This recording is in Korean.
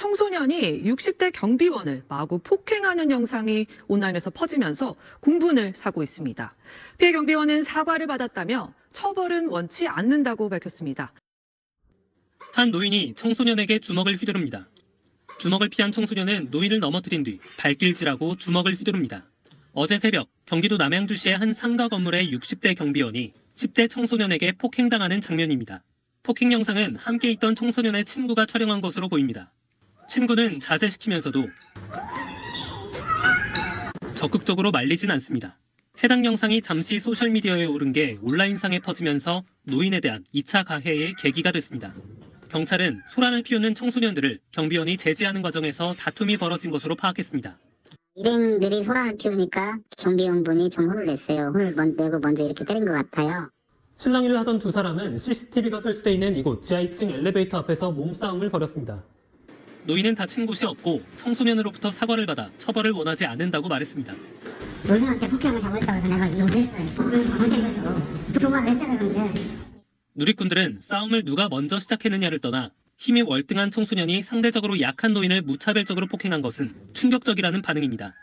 청소년이 60대 경비원을 마구 폭행하는 영상이 온라인에서 퍼지면서 공분을 사고 있습니다. 피해 경비원은 사과를 받았다며 처벌은 원치 않는다고 밝혔습니다. 한 노인이 청소년에게 주먹을 휘두릅니다. 주먹을 피한 청소년은 노인을 넘어뜨린 뒤 발길질하고 주먹을 휘두릅니다. 어제 새벽 경기도 남양주시의 한 상가 건물의 60대 경비원이 10대 청소년에게 폭행당하는 장면입니다. 폭행 영상은 함께 있던 청소년의 친구가 촬영한 것으로 보입니다. 친구는 자제시키면서도 적극적으로 말리진 않습니다. 해당 영상이 잠시 소셜미디어에 오른 게 온라인상에 퍼지면서 노인에 대한 2차 가해의 계기가 됐습니다. 경찰은 소란을 피우는 청소년들을 경비원이 제지하는 과정에서 다툼이 벌어진 것으로 파악했습니다. 일행들이 소란을 피우니까 경비원분이 좀 혼을 냈어요. 혼을 먼- 내고 먼저 이렇게 때린 것 같아요. 실랑이를 하던 두 사람은 CCTV가 설치되어 있는 이곳 지하 2층 엘리베이터 앞에서 몸싸움을 벌였습니다. 노인은 다친 곳이 없고 청소년으로부터 사과를 받아 처벌을 원하지 않는다고 말했습니다. 노인한테 폭행을 당했다고 해서 내가 용서했어요. 했잖아요, 근데. 누리꾼들은 싸움을 누가 먼저 시작했느냐를 떠나 힘이 월등한 청소년이 상대적으로 약한 노인을 무차별적으로 폭행한 것은 충격적이라는 반응입니다.